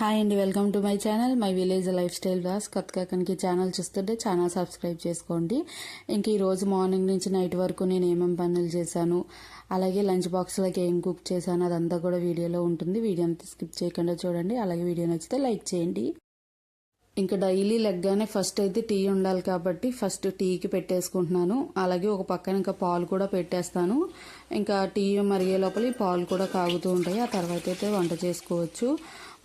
Hi అండి welcome to my channel my village lifestyle blogs కత్కాకన్కి channel చూస్తుంటే channel subscribe చేసుకోండి. ఇంక ఈరోజు మార్నింగ్ నుంచి నైట్ వరకు నేను ఏమేమి పనులు చేశాను అలాగే లంచ్ బాక్స్లోకి ఏం కుక్ చేశాను అదంతా కూడా వీడియోలో ఉంటుంది. వీడియో అంతా స్కిప్ చేయకుండా చూడండి. అలాగే వీడియో నచ్చితే లైక్ చేయండి. ఇంకా డైలీ లెగ్గానే ఫస్ట్ అయితే టీ ఉండాలి కాబట్టి ఫస్ట్ టీకి పెట్టేసుకుంటున్నాను. అలాగే ఒక పక్కన ఇంకా పాలు కూడా పెట్టేస్తాను. ఇంకా టీ మరిగే లోపల ఈ పాలు కూడా కాగుతూ ఉంటాయి. ఆ తర్వాత అయితే వంట చేసుకోవచ్చు.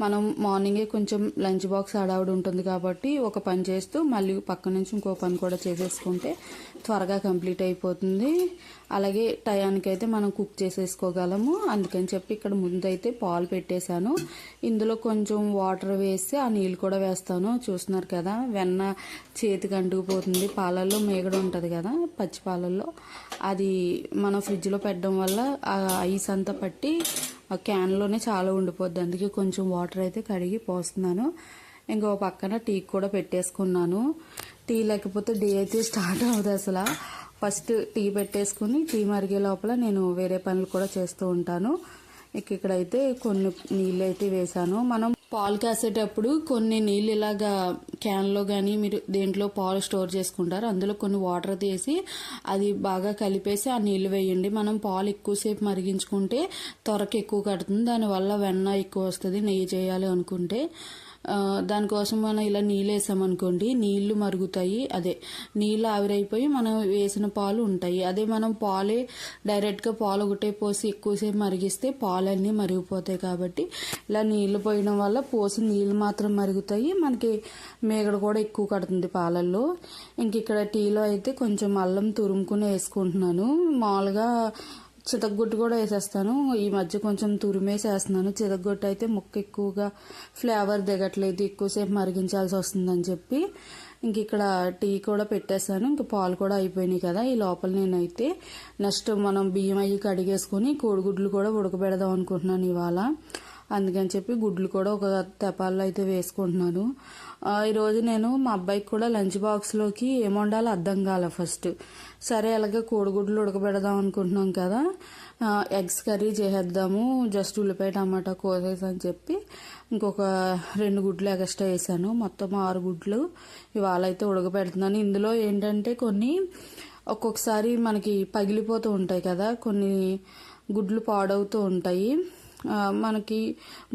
మనం మార్నింగే కొంచెం లంచ్ బాక్స్ హడావుడి ఉంటుంది కాబట్టి ఒక పని చేస్తూ మళ్ళీ పక్క నుంచి ఇంకో పని కూడా చేసేసుకుంటే త్వరగా కంప్లీట్ అయిపోతుంది. అలాగే టయానికి అయితే మనం కుక్ చేసేసుకోగలము. అందుకని చెప్పి ఇక్కడ ముందైతే పాలు పెట్టేశాను. ఇందులో కొంచెం వాటర్ వేసి ఆ నీళ్ళు కూడా వేస్తాను. చూస్తున్నారు కదా వెన్న చేతికి అంటుకుపోతుంది. పాలల్లో మేగడ ఉంటుంది కదా పచ్చి పాలల్లో. అది మనం ఫ్రిడ్జ్లో పెట్టడం వల్ల ఆ ఐస్ అంతా పట్టి క్యాన్లోనే చాలా ఉండిపోద్ది. అందుకే కొంచెం వాటర్ అయితే కడిగి పోస్తున్నాను. ఇంకో పక్కన టీ కూడా పెట్టేసుకున్నాను. టీ లేకపోతే డే అయితే స్టార్ట్ అవ్వదు అసలు. ఫస్ట్ టీ పెట్టేసుకుని టీ మరిగే లోపల నేను వేరే పనులు కూడా చేస్తూ ఉంటాను. ఇక ఇక్కడైతే కొన్ని నీళ్ళు అయితే వేసాను మనం పాలు కాసేటప్పుడు కొన్ని నీళ్ళు ఇలాగా క్యాన్లో కానీ మీరు దేంట్లో పాలు స్టోర్ చేసుకుంటారు అందులో కొన్ని వాటర్ తీసి అది బాగా కలిపేసి ఆ నీళ్ళు వేయండి. మనం పాలు ఎక్కువసేపు మరిగించుకుంటే త్వరకి ఎక్కువ కడుతుంది. దానివల్ల వెన్న ఎక్కువ వస్తుంది నెయ్యి చేయాలి అనుకుంటే. దానికోసం మనం ఇలా నీళ్ళు వేసామనుకోండి నీళ్ళు మరుగుతాయి. అదే నీళ్ళు ఆవిరైపోయి మనం వేసిన పాలు ఉంటాయి. అదే మనం పాలే డైరెక్ట్గా పాలు ఒకటే పోసి ఎక్కువసేపు మరిగిస్తే పాలన్నీ మరిగిపోతాయి కాబట్టి ఇలా నీళ్ళు పోయడం వల్ల పోసి నీళ్ళు మాత్రం మరుగుతాయి. మనకి మేగడ కూడా ఎక్కువ కడుతుంది పాలల్లో. ఇంక ఇక్కడ టీలో అయితే కొంచెం అల్లం తురుముకుని వేసుకుంటున్నాను. మామూలుగా చితగ్గొట్టు కూడా వేసేస్తాను. ఈ మధ్య కొంచెం తురిమేసేస్తున్నాను. చితగ్గొట్టు అయితే ముక్క ఎక్కువగా ఫ్లేవర్ దిగట్లేదు. ఎక్కువసేపు మరిగించాల్సి వస్తుందని చెప్పి ఇంక ఇక్కడ టీ కూడా పెట్టేశాను. ఇంక పాలు కూడా అయిపోయినాయి కదా. ఈ లోపల నేనైతే నెక్స్ట్ మనం బియ్యం అయ్యి కడిగేసుకుని కోడిగుడ్లు కూడా ఉడకబెడదాం అనుకుంటున్నాను ఇవాళ. అందుకని చెప్పి గుడ్లు కూడా ఒక తెపాల్లో అయితే వేసుకుంటున్నాను. ఈరోజు నేను మా అబ్బాయికి కూడా లంచ్ బాక్స్లోకి ఏమి వండాలో అర్థం కాలే ఫస్ట్. సరే అలాగే కోడిగుడ్లు ఉడకబెడదాం అనుకుంటున్నాం కదా. ఎగ్స్ కర్రీ చేసేద్దాము. జస్ట్ ఉల్లిపాయ టమాటా కోసేసి అని చెప్పి ఇంకొక రెండు గుడ్లు ఎక్స్ట్రా వేసాను. మొత్తం ఆరు గుడ్లు ఇవాళ అయితే ఉడకబెడుతున్నాను. ఇందులో ఏంటంటే కొన్ని ఒక్కొక్కసారి మనకి పగిలిపోతూ ఉంటాయి కదా. కొన్ని గుడ్లు పాడవుతూ ఉంటాయి. మనకి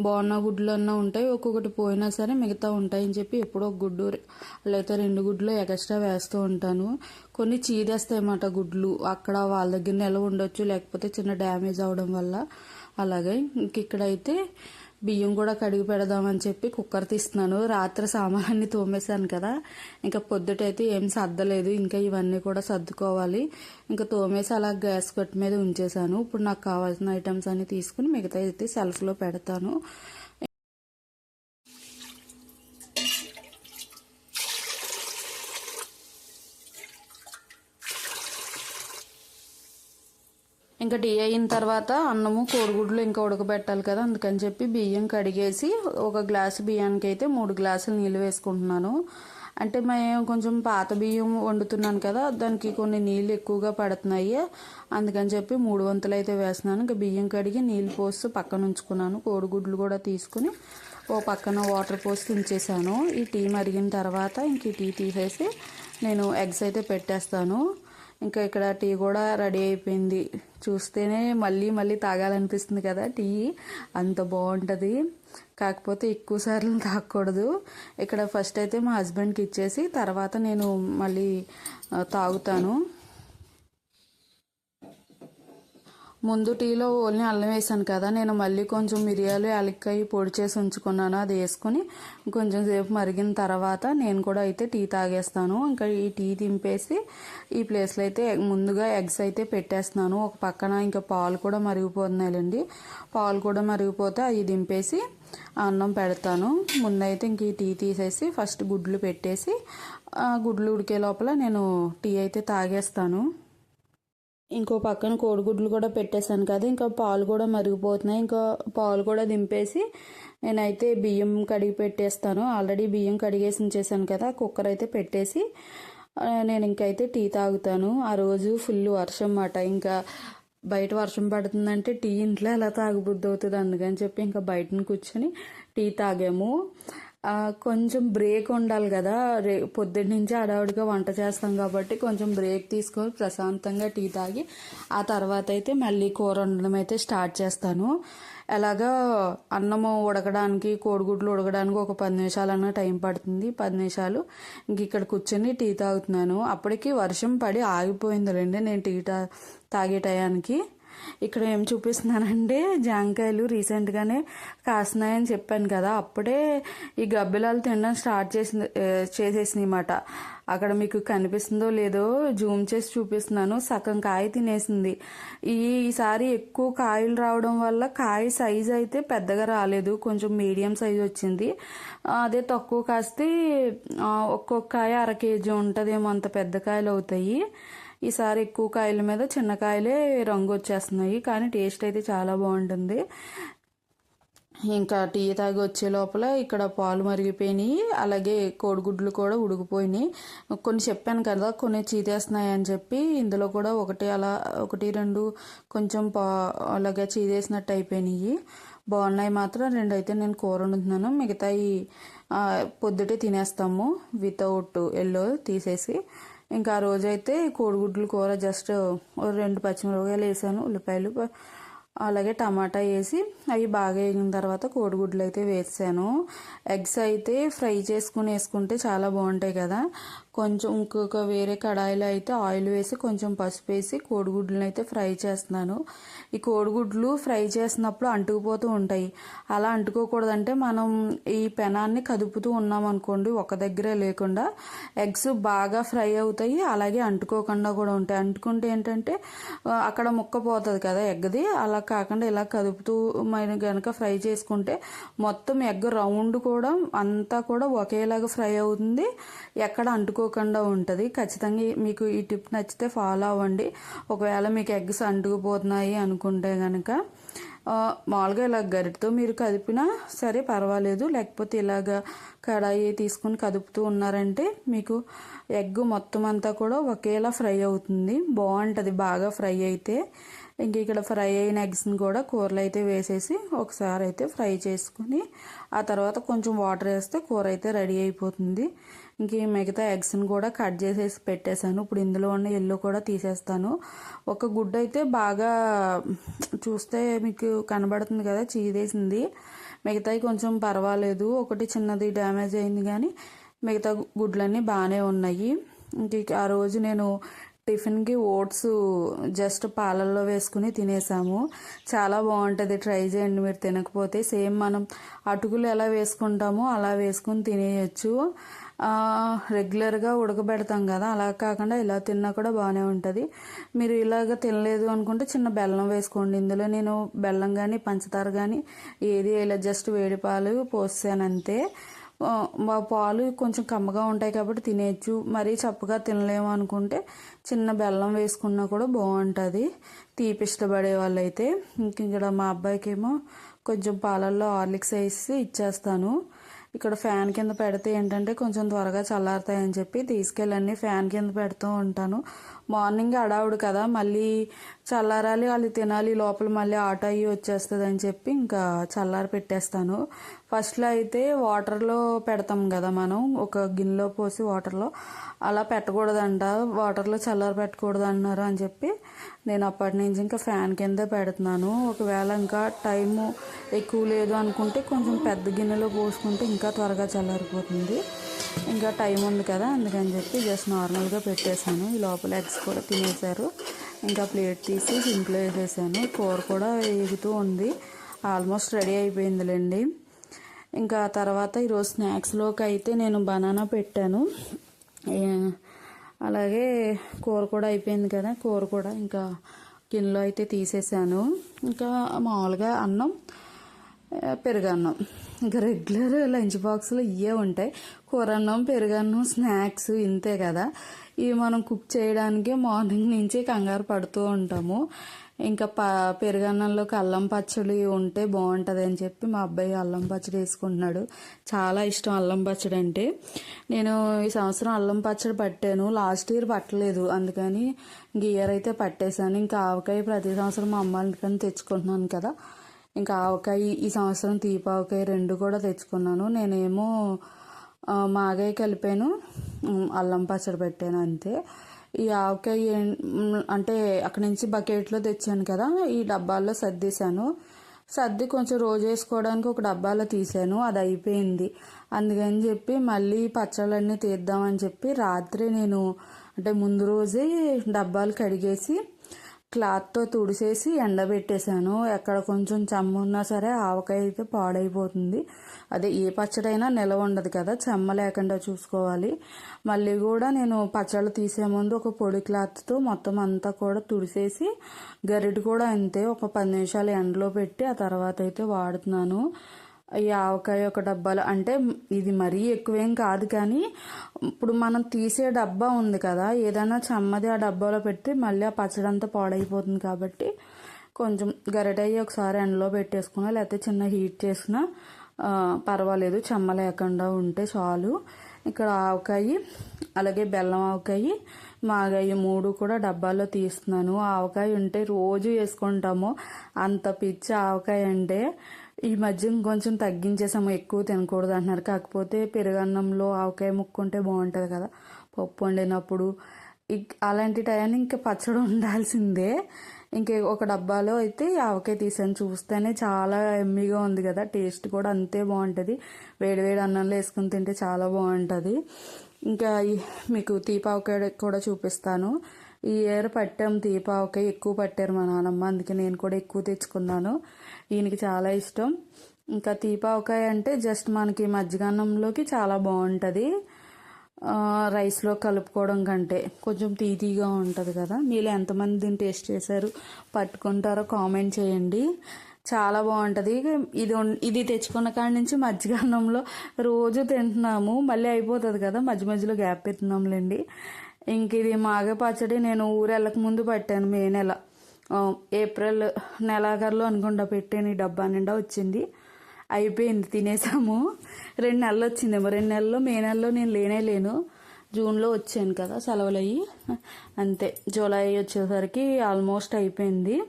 బాగున్న గుడ్లు అన్నా ఉంటాయి ఒక్కొక్కటి పోయినా సరే మిగతా ఉంటాయని చెప్పి ఎప్పుడో ఒక గుడ్డు లేకపోతే రెండు గుడ్లు ఎక్స్ట్రా వేస్తూ ఉంటాను. కొన్ని చీదేస్తాయి అన్నమాట గుడ్లు అక్కడ వాళ్ళ దగ్గర నిలవ ఉండొచ్చు లేకపోతే చిన్న డ్యామేజ్ అవడం వల్ల అలాగే. ఇంక ఇక్కడైతే బియ్యం కూడా కడిగి పెడదామని చెప్పి కుక్కర్ తీస్తున్నాను. రాత్రి సామాన్ని తోమేశాను కదా. ఇంకా పొద్దుటైతే ఏం సర్దలేదు. ఇంకా ఇవన్నీ కూడా సర్దుకోవాలి. ఇంకా తోమేసి అలా గ్యాస్ కట్ మీద ఉంచేసాను ఇప్పుడు నాకు కావాల్సిన ఐటమ్స్ అన్ని తీసుకుని మిగతా అయితే సెల్ఫ్లో పెడతాను. ఇంకా టీ అయిన తర్వాత అన్నము కోడిగుడ్లు ఇంకా ఉడకబెట్టాలి కదా అందుకని చెప్పి బియ్యం కడిగేసి ఒక గ్లాసు బియ్యానికి అయితే మూడు గ్లాసులు నీళ్ళు వేసుకుంటున్నాను. అంటే మేము కొంచెం పాత బియ్యం వండుతున్నాను కదా దానికి కొన్ని నీళ్ళు ఎక్కువగా పడుతున్నాయి. అందుకని చెప్పి మూడు వంతులు అయితే వేస్తున్నాను. ఇంకా బియ్యం కడిగి నీళ్ళు పోసి పక్కన ఉంచుకున్నాను. కోడిగుడ్లు కూడా తీసుకుని ఓ పక్కన వాటర్ పోసి ఉంచేసాను ఈ టీ మరిగిన తర్వాత ఇంక టీ తీసేసి నేను ఎగ్స్ అయితే పెట్టేస్తాను. ఇంకా ఇక్కడ టీ కూడా రెడీ అయిపోయింది. చూస్తేనే మళ్ళీ మళ్ళీ తాగాలనిపిస్తుంది కదా టీ. అంత బాగుంటుంది. కాకపోతే ఎక్కువ సార్లు తాగకూడదు. ఇక్కడ ఫస్ట్ అయితే మా హస్బెండ్కి ఇచ్చేసి తర్వాత నేను మళ్ళీ తాగుతాను. ముందు టీలో ఓన్లీ అల్లం వేసాను కదా నేను మళ్ళీ కొంచెం మిరియాలు యాలక్కాయ పొడి చేసి ఉంచుకున్నాను. అది వేసుకుని కొంచెం సేపు మరిగిన తర్వాత నేను కూడా అయితే టీ తాగేస్తాను. ఇంకా ఈ టీ దింపేసి ఈ ప్లేస్లో అయితే ముందుగా ఎగ్స్ అయితే పెట్టేస్తున్నాను. ఒక పక్కన ఇంకా పాలు కూడా మరిగిపోతున్నాయండి పాలు కూడా మరిగిపోతే అవి దింపేసి అన్నం పెడతాను. ముందైతే ఇంక ఈ టీ తీసేసి ఫస్ట్ గుడ్లు పెట్టేసి ఆ గుడ్లు ఉడికే లోపల నేను టీ అయితే తాగేస్తాను. ఇంకో పక్కన కోడిగుడ్లు కూడా పెట్టేశాను కదా ఇంకా పాలు కూడా మరిగిపోతున్నాయి. ఇంకా పాలు కూడా దింపేసి నేనైతే బియ్యం కడిగి పెట్టేస్తాను. ఆల్రెడీ బియ్యం కడిగేసి ఉంచేసాను కదా కుక్కర్ అయితే పెట్టేసి నేను ఇంకైతే టీ తాగుతాను. ఆ రోజు ఫుల్ వర్షం మాట ఇంకా బయట వర్షం పడుతుందంటే టీ ఇంట్లో ఎలా తాగబుద్ధి అవుతుంది. అందుకని చెప్పి ఇంకా బయటను కూర్చొని టీ తాగాము. కొంచెం బ్రేక్ ఉండాలి కదా. రే పొద్దున్న నుంచి అడావుడిగా వంట చేస్తాం కాబట్టి కొంచెం బ్రేక్ తీసుకొని ప్రశాంతంగా టీ తాగి ఆ తర్వాత అయితే మళ్ళీ కూర వండడం అయితే స్టార్ట్ చేస్తాను. ఎలాగా అన్నము ఉడకడానికి కోడిగుడ్లు ఉడకడానికి ఒక పది నిమిషాలన్నా టైం పడుతుంది. పది నిమిషాలు ఇంక ఇక్కడ కూర్చొని టీ తాగుతున్నాను. అప్పటికి వర్షం పడి ఆగిపోయిందిలేండి నేను టీ తా తాగే టయానికి. ఇక్కడ ఏం చూపిస్తున్నానంటే జాంకాయలు రీసెంట్గానే కాస్తున్నాయని చెప్పాను కదా అప్పుడే ఈ గబ్బిలాలు తినడం స్టార్ట్ చేసింది చేసేసింది అన్నమాట. అక్కడ మీకు కనిపిస్తుందో లేదో జూమ్ చేసి చూపిస్తున్నాను. సగం కాయ తినేసింది. ఈసారి ఎక్కువ కాయలు రావడం వల్ల కాయ సైజ్ అయితే పెద్దగా రాలేదు కొంచెం మీడియం సైజ్ వచ్చింది. అదే తక్కువ కాస్తే ఒక్కొక్క కాయ అర కేజీ ఉంటుందేమో అంత పెద్ద కాయలు అవుతాయి. ఈసారి ఎక్కువ కాయల మీద చిన్న కాయలే రంగు వచ్చేస్తున్నాయి కానీ టేస్ట్ అయితే చాలా బాగుంటుంది. ఇంకా టీ తాగి వచ్చే లోపల ఇక్కడ పాలు మరిగిపోయినాయి అలాగే కోడిగుడ్లు కూడా ఉడికిపోయినాయి. కొన్ని చెప్పాను కదా కొన్ని చీదేస్తున్నాయి అని చెప్పి ఇందులో కూడా ఒకటి అలా ఒకటి రెండు కొంచెం పా అలాగే చీదేసినట్టు అయిపోయినాయి. బాగున్నాయి మాత్రం రెండు అయితే నేను కూర వండుతున్నాను. మిగతాయి పొద్దుటే తినేస్తాము. వితౌట్ ఎల్లో తీసేసి. ఇంకా ఆ రోజైతే కోడిగుడ్లు కూర జస్ట్ ఓ రెండు పచ్చిమిరపకాయలు వేసాను ఉల్లిపాయలు అలాగే టమాటా వేసి అవి బాగా వేగిన తర్వాత కోడిగుడ్లు అయితే వేసాను. ఎగ్స్ అయితే ఫ్రై చేసుకుని వేసుకుంటే చాలా బాగుంటాయి కదా. కొంచెం ఇంకొక వేరే కడాయిలో అయితే ఆయిల్ వేసి కొంచెం పసుపు వేసి కోడిగుడ్లను అయితే ఫ్రై చేస్తున్నాను. ఈ కోడిగుడ్లు ఫ్రై చేసినప్పుడు అంటుకుపోతూ ఉంటాయి. అలా అంటుకోకూడదంటే మనం ఈ పెనాన్ని కదుపుతూ ఉన్నాం అనుకోండి ఒక దగ్గరే లేకుండా ఎగ్స్ బాగా ఫ్రై అవుతాయి అలాగే అంటుకోకుండా కూడా ఉంటాయి. అంటుకుంటే ఏంటంటే అక్కడ ముక్క పోతుంది కదా ఎగ్ది అలా కాకుండా ఇలా కదుపుతూ మరి కనుక ఫ్రై చేసుకుంటే మొత్తం ఎగ్ రౌండ్ కూడా అంతా కూడా ఒకేలాగా ఫ్రై అవుతుంది. ఎక్కడ అంటుకోకుండా ఉంటుంది. ఖచ్చితంగా మీకు ఈ టిప్ నచ్చితే ఫాలో అవ్వండి. ఒకవేళ మీకు ఎగ్స్ అంటుకుపోతున్నాయి అనుకుంటే కనుక మామూలుగా ఇలా గరిటతో మీరు కదిపినా సరే పర్వాలేదు. లేకపోతే ఇలాగ కడాయి తీసుకుని కదుపుతూ ఉన్నారంటే మీకు ఎగ్ మొత్తం అంతా కూడా ఒకేలా ఫ్రై అవుతుంది. బాగుంటుంది. బాగా ఫ్రై అయితే ఇంక ఇక్కడ ఫ్రై అయిన ఎగ్స్ని కూడా కూరలు అయితే వేసేసి ఒకసారి అయితే ఫ్రై చేసుకుని ఆ తర్వాత కొంచెం వాటర్ వేస్తే కూర అయితే రెడీ అయిపోతుంది. ఇంక ఈ మిగతా ఎగ్స్ని కూడా కట్ చేసేసి పెట్టేశాను. ఇప్పుడు ఇందులో ఉన్న ఎల్లో కూడా తీసేస్తాను. ఒక గుడ్డ అయితే బాగా చూస్తే మీకు కనబడుతుంది కదా చీదేసింది. మిగతాయి కొంచెం పర్వాలేదు. ఒకటి చిన్నది డ్యామేజ్ అయింది కానీ మిగతా గుడ్లన్నీ బాగానే ఉన్నాయి. ఇంక ఆ రోజు నేను టిఫిన్కి ఓట్స్ జస్ట్ పాలల్లో వేసుకుని తినేసాము. చాలా బాగుంటుంది. ట్రై చేయండి మీరు తినకపోతే. సేమ్ మనం అటుకులు ఎలా వేసుకుంటామో అలా వేసుకుని తినేయచ్చు. రెగ్యులర్గా ఉడకబెడతాం కదా అలా కాకుండా ఇలా తిన్నా కూడా బాగానే ఉంటుంది. మీరు ఇలాగ తినలేదు అనుకుంటే చిన్న బెల్లం వేసుకోండి. ఇందులో నేను బెల్లం కానీ పంచదార కానీ ఏది ఇలా జస్ట్ వేడి పాలు పోసాను అంతే మా పాలు కొంచెం కమ్మగా ఉంటాయి కాబట్టి తినేయచ్చు. మరీ చప్పగా తినలేము అనుకుంటే చిన్న బెల్లం వేసుకున్నా కూడా బాగుంటుంది. తీపి ఇష్టపడే వాళ్ళైతే. ఇంక ఇక్కడ మా అబ్బాయికి ఏమో కొంచెం పాలల్లో హార్లిక్స్ వేసి ఇచ్చేస్తాను. ఇక్కడ ఫ్యాన్ కింద పెడితే ఏంటంటే కొంచెం త్వరగా చల్లారుతాయని చెప్పి తీసుకెళ్ళి ఫ్యాన్ కింద పెడుతూ ఉంటాను. మార్నింగ్ అడావుడు కదా మళ్ళీ చల్లారాలి వాళ్ళు తినాలి లోపల మళ్ళీ ఆటో అయ్యి వచ్చేస్తుంది అని చెప్పి ఇంకా చల్లారి పెట్టేస్తాను. ఫస్ట్లో అయితే వాటర్లో పెడతాం కదా మనం ఒక గిన్నెలో పోసి వాటర్లో. అలా పెట్టకూడదంట వాటర్లో చల్లారి పెట్టకూడదు అన్నారు అని చెప్పి నేను అప్పటి నుంచి ఇంకా ఫ్యాన్ కింద పెడుతున్నాను. ఒకవేళ ఇంకా టైము ఎక్కువ లేదు అనుకుంటే కొంచెం పెద్ద గిన్నెలో పోసుకుంటే ఇంకా త్వరగా చల్లారిపోతుంది. ఇంకా టైం ఉంది కదా అందుకని చెప్పి జస్ట్ నార్మల్గా పెట్టేశాను. ఈ లోపల ఎగ్స్ కూడా తినేశారు. ఇంకా ప్లేట్ తీసి సింక్లో వేసేసాను. కూర కూడా ఎగుతూ ఉంది. ఆల్మోస్ట్ రెడీ అయిపోయిందిలేండి. ఇంకా తర్వాత ఈరోజు స్నాక్స్లోకి అయితే నేను బనానా పెట్టాను. అలాగే కూర కూడా అయిపోయింది కదా కూర కూడా ఇంకా గిన్నెలో అయితే తీసేసాను. ఇంకా మామూలుగా అన్నం పెరుగన్నం. ఇంకా రెగ్యులర్ లంచ్ బాక్స్లో ఇవే ఉంటాయి. కూరన్నం పెరుగన్నం స్నాక్స్ ఇంతే కదా. ఇవి మనం కుక్ చేయడానికి మార్నింగ్ నుంచి కంగారు పడుతూ ఉంటాము. ఇంకా ప పెరుగన్నంలోకి అల్లం పచ్చడి ఉంటే బాగుంటుంది అని చెప్పి మా అబ్బాయి అల్లం పచ్చడి వేసుకుంటున్నాడు. చాలా ఇష్టం అల్లం పచ్చడి అంటే. నేను ఈ సంవత్సరం అల్లం పచ్చడి పట్టాను. లాస్ట్ ఇయర్ పట్టలేదు. అందుకని ఇంక ఇయర్ అయితే పట్టేశాను. ఇంకా ఆవకాయ ప్రతి సంవత్సరం మా అమ్మ ఇంటికని తెచ్చుకుంటున్నాను కదా. ఇంకా ఆవకాయ ఈ సంవత్సరం తీపావకాయ రెండు కూడా తెచ్చుకున్నాను. నేనేమో మాగాయ కలిపాను. అల్లం పచ్చడి పెట్టాను అంతే. ఈ ఆవకాయ ఏం- అంటే అక్కడి నుంచి బకెట్లో తెచ్చాను కదా ఈ డబ్బాల్లో సర్దేశాను. సర్ది కొంచెం రోజు వేసుకోవడానికి ఒక డబ్బాలో తీసాను అది అయిపోయింది. అందుకని చెప్పి మళ్ళీ పచ్చళ్ళన్నీ తీద్దామని చెప్పి రాత్రి నేను అంటే ముందు రోజే డబ్బాలు కడిగేసి క్లాత్తో తుడిసేసి ఎండబెట్టేశాను. ఎక్కడ కొంచెం చెమ్మ ఉన్నా సరే ఆవకాయ అయితే పాడైపోతుంది. అదే ఏ పచ్చడైనా నిలవ ఉండదు కదా చెమ్మ లేకుండా చూసుకోవాలి. మళ్ళీ కూడా నేను పచ్చళ్ళు తీసే ముందు ఒక పొడి క్లాత్తో మొత్తం అంతా కూడా తుడిసేసి గరిటె కూడా అంతే ఒక పది నిమిషాలు ఎండలో పెట్టి ఆ తర్వాత అయితే వాడుతున్నాను. ఈ ఆవకాయ ఒక డబ్బాలో. అంటే ఇది మరీ ఎక్కువేం కాదు కానీ ఇప్పుడు మనం తీసే డబ్బా ఉంది కదా ఏదైనా చెమ్మది ఆ డబ్బాలో పెట్టి మళ్ళీ ఆ పచ్చడి అంతా పాడైపోతుంది కాబట్టి కొంచెం గరిటయ్యి ఒకసారి ఎండలో పెట్టేసుకున్నా లేకపోతే చిన్న హీట్ చేసినా పర్వాలేదు చెమ్మ లేకుండా ఉంటే చాలు. ఇక్కడ ఆవకాయ అలాగే బెల్లం ఆవకాయ మాగాయ మూడు కూడా డబ్బాల్లో తీస్తున్నాను. ఆవకాయ ఉంటే రోజు వేసుకుంటాము. అంత పిచ్చి ఆవకాయ అంటే ఈ మధ్య కొంచెం తగ్గించేసాము ఎక్కువ తినకూడదు అంటున్నారు. కాకపోతే పెరుగన్నంలో ఆవకాయ ముక్కుంటే బాగుంటుంది కదా. పప్పు వండినప్పుడు ఇక్- అలాంటి టైం ఇంకా పచ్చడి ఉండాల్సిందే ఇంకే ఒక డబ్బాలో అయితే ఆవకాయ తీసాను. చూస్తేనే చాలా ఎమ్మిగా ఉంది కదా. టేస్ట్ కూడా అంతే బాగుంటుంది. వేడివేడి అన్నంలో వేసుకుని తింటే చాలా బాగుంటుంది. ఇంకా మీకు తీపావకాయ కూడా చూపిస్తాను. ఈ ఇయర్ పట్టాం తీపావకాయ ఎక్కువ పట్టారు మా నాన్నమ్మ అందుకే నేను కూడా ఎక్కువ తెచ్చుకున్నాను. ఈయనకి చాలా ఇష్టం. ఇంకా తీపావకాయ అంటే జస్ట్ మనకి మజ్జిగన్నంలోకి చాలా బాగుంటుంది. రైస్లో కలుపుకోవడం కంటే కొంచెం తీతీగా ఉంటుంది కదా. మీరు ఎంతమంది దీన్ని టేస్ట్ చేశారు? పట్టుకుంటారో కామెంట్ చేయండి. చాలా బాగుంటుంది. ఇది ఇది తెచ్చుకున్న కాడి నుంచి మజ్జిగ అన్నంలో రోజు తింటున్నాము. మళ్ళీ అయిపోతుంది కదా. మధ్య మధ్యలో గ్యాప్ పెడుతున్నాంలేండి ఇంక ఇది మాగ పచ్చడి నేను ఊరు ముందు పట్టాను మే నెల. ఏప్రిల్ నెలాఖరులో అనుకుంటా పెట్టాను ఈ డబ్బా నిండా వచ్చింది. అయిపోయింది తినేసాము. రెండు నెలలు వచ్చిందేమో. రెండు నెలల్లో మే నెలలో నేను లేనే లేను. జూన్లో వచ్చాను కదా సెలవులు అయ్యి అంతే జూలై వచ్చేసరికి ఆల్మోస్ట్ అయిపోయింది.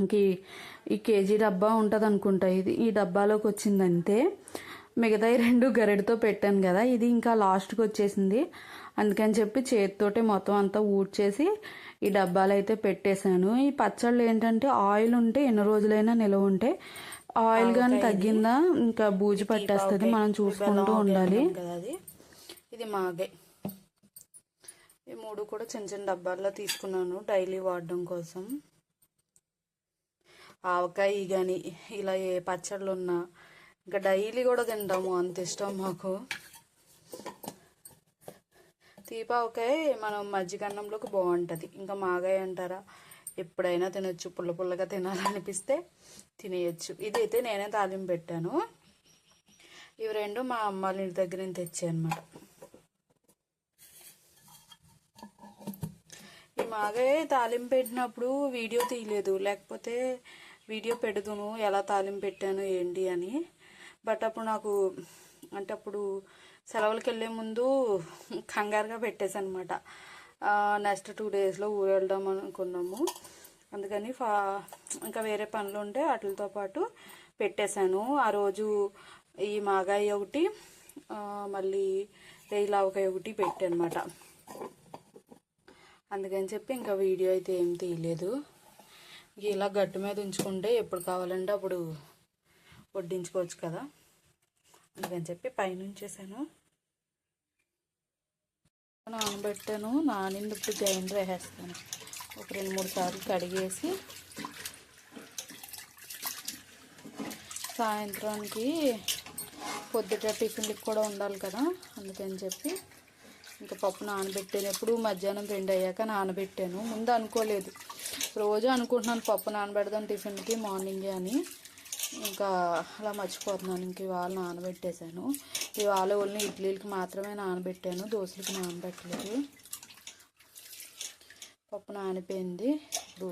ఇంక ఈ- కేజీ డబ్బా ఉంటుంది అనుకుంటా ఇది. ఈ డబ్బాలోకి వచ్చింది అంతే మిగతా రెండు గరిటతో పెట్టాను కదా. ఇది ఇంకా లాస్ట్కి వచ్చేసింది. అందుకని చెప్పి చేతితోటే మొత్తం అంతా ఊడ్చేసి ఈ డబ్బాలు అయితే పెట్టేశాను. ఈ పచ్చళ్ళు ఏంటంటే ఆయిల్ ఉంటే ఎన్ని రోజులైనా నిలవ ఉంటే ఆయిల్ కానీ తగ్గిందా? ఇంకా బూజు పట్టేస్తుంది మనం చూసుకుంటూ ఉండాలి. ఇది మాగే ఈ మూడు కూడా చిన్న చిన్న డబ్బాల్లో తీసుకున్నాను డైలీ వాడడం కోసం. ఆవకాయ కానీ ఇలా ఏ పచ్చళ్ళు ఉన్నా ఇంకా డైలీ కూడా తింటాము. అంత ఇష్టం మాకు. తీపావకాయ మనం మజ్జిగన్నంలోకి బాగుంటుంది. ఇంకా మాగాయ అంటారా? ఎప్పుడైనా తినొచ్చు. పుల్ల పుల్లగా తినాలనిపిస్తే తినేయచ్చు. ఇదైతే నేనే తాలింపు పెట్టాను. ఇవి రెండు మా అమ్మ ఇంటి దగ్గర నుంచి తెచ్చాయన్నమాట. ఈ మాగే తాలింపు పెట్టినప్పుడు వీడియో తీయలేదు. లేకపోతే వీడియో పెడుదును ఎలా తాలింపు పెట్టాను ఏంటి అని. బట్ అప్పుడు నాకు అంటే అప్పుడు సెలవులకి వెళ్ళే ముందు కంగారుగా పెట్టేసనమాట నెక్స్ట్ టూ డేస్లో ఊరు వెళ్దాం అనుకున్నాము. అందుకని ఫా ఇంకా వేరే పనులు ఉంటే వాటితో పాటు పెట్టేశాను. ఆ రోజు ఈ మాగాయి ఒకటి మళ్ళీ రేయిలావకాయ ఒకటి పెట్టానమాట. అందుకని చెప్పి ఇంకా వీడియో అయితే ఏం తీయలేదు. ఇలా గట్టు మీద ఉంచుకుంటే ఎప్పుడు కావాలంటే అప్పుడు వడ్డించుకోవచ్చు కదా. అందుకని చెప్పి పైనుంచేసాను నానబెట్టాను నానింది ఇప్పుడు గ్రైండర్ వేసేస్తాను. ఒక రెండు మూడు సార్లు కడిగేసి సాయంత్రానికి పొద్దుట టిఫిన్లకు కూడా ఉండాలి కదా అందుకని చెప్పి ఇంకా పప్పు నానబెట్టాను. మధ్యాహ్నం రెండు అయ్యాక నానబెట్టాను. ముందు అనుకోలేదు. రోజు అనుకుంటున్నాను పప్పు నానబెడదాం టిఫిన్కి మార్నింగే అని. ఇంకా అలా మర్చిపోతున్నాను. ఇంక ఇవాళ నానబెట్టేశాను. ఇవాళ ఓన్లీ ఇడ్లీలకి మాత్రమే నానబెట్టాను దోశలకి నానబెట్టలేదు. పప్పు నానిపోయింది. ఇప్పుడు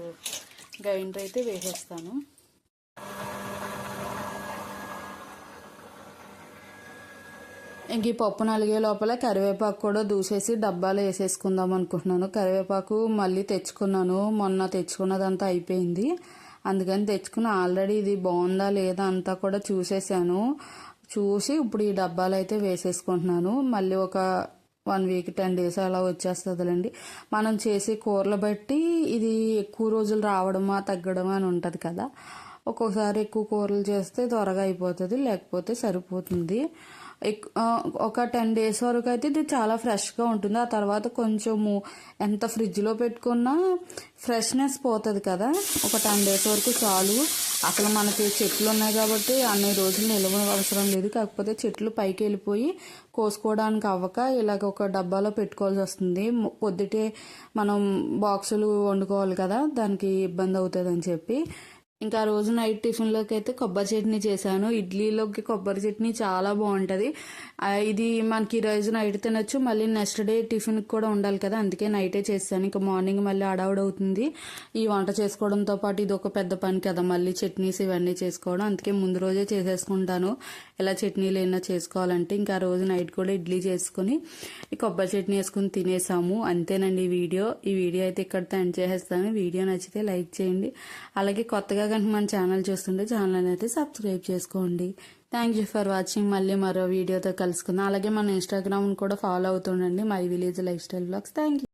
గ్రైండర్ అయితే వేసేస్తాను. ఇంక ఈ పప్పు నలిగే లోపల కరివేపాకు కూడా దూసేసి డబ్బాలో వేసేసుకుందాం అనుకుంటున్నాను. కరివేపాకు మళ్ళీ తెచ్చుకున్నాను. మొన్న తెచ్చుకున్నదంతా అయిపోయింది. అందుకని తెచ్చుకుని ఆల్రెడీ ఇది బాగుందా లేదా అంతా కూడా చూసేసాను. చూసి ఇప్పుడు ఈ డబ్బాలు అయితే వేసేసుకుంటున్నాను. మళ్ళీ ఒక వన్ వీక్ టెన్ డేస్ అలా వచ్చేస్తుందిలేండి. మనం చేసే కూరలు బట్టి ఇది ఎక్కువ రోజులు రావడమా తగ్గడమా అని ఉంటుంది కదా. ఒక్కొక్కసారి ఎక్కువ కూరలు చేస్తే త్వరగా అయిపోతుంది లేకపోతే సరిపోతుంది. ఎక్- ఒక టెన్ డేస్ వరకు అయితే ఇది చాలా ఫ్రెష్గా ఉంటుంది. ఆ తర్వాత కొంచెము ఎంత ఫ్రిడ్జ్లో పెట్టుకున్నా ఫ్రెష్నెస్ పోతుంది కదా. ఒక టెన్ డేస్ వరకు చాలు. అసలు మనకి చెట్లు ఉన్నాయి కాబట్టి అన్ని రోజులు నిల్వ అవసరం లేదు. కాకపోతే చెట్లు పైకి వెళ్ళిపోయి కోసుకోవడానికి అవ్వక ఇలాగ ఒక డబ్బాలో పెట్టుకోవాల్సి వస్తుంది. పొద్దుటే మనం బాక్సులు వండుకోవాలి కదా దానికి ఇబ్బంది అవుతుంది అని చెప్పి ఇంకా ఆ రోజు నైట్ టిఫిన్లోకి అయితే కొబ్బరి చట్నీ చేశాను. ఇడ్లీలోకి కొబ్బరి చట్నీ చాలా బాగుంటుంది ఇది మనకి ఈ రోజు నైట్ తినొచ్చు. మళ్ళీ నెక్స్ట్ డే టిఫిన్కి కూడా ఉండాలి కదా. అందుకే నైటే చేశాను ఇంకా మార్నింగ్ మళ్ళీ అడవుడు అవుతుంది. ఈ వంట చేసుకోవడంతో పాటు ఇది ఒక పెద్ద పని కదా. మళ్ళీ చట్నీస్ ఇవన్నీ చేసుకోవడం. అందుకే ముందు రోజే చేసేసుకుంటాను. ఇలా చట్నీలు ఏమైనా చేసుకోవాలంటే ఇంకా ఆ రోజు నైట్ కూడా ఇడ్లీ చేసుకుని ఈ కొబ్బరి చట్నీ వేసుకుని తినేసాము. అంతేనండి ఈ వీడియో. ఈ వీడియో అయితే ఇక్కడితో ఎండ్ చేసేస్తాను. వీడియో నచ్చితే లైక్ చేయండి. అలాగే కొత్తగా కనుక మన ఛానల్ చూస్తుంటే ఛానల్ అయితే సబ్స్క్రైబ్ చేసుకోండి. థ్యాంక్ యూ ఫర్ వాచింగ్ మళ్ళీ మరో వీడియోతో కలుసుకుందాం. అలాగే మన ఇన్స్టాగ్రామ్ కూడా follow అవుతుండండి. My village lifestyle blogs thank you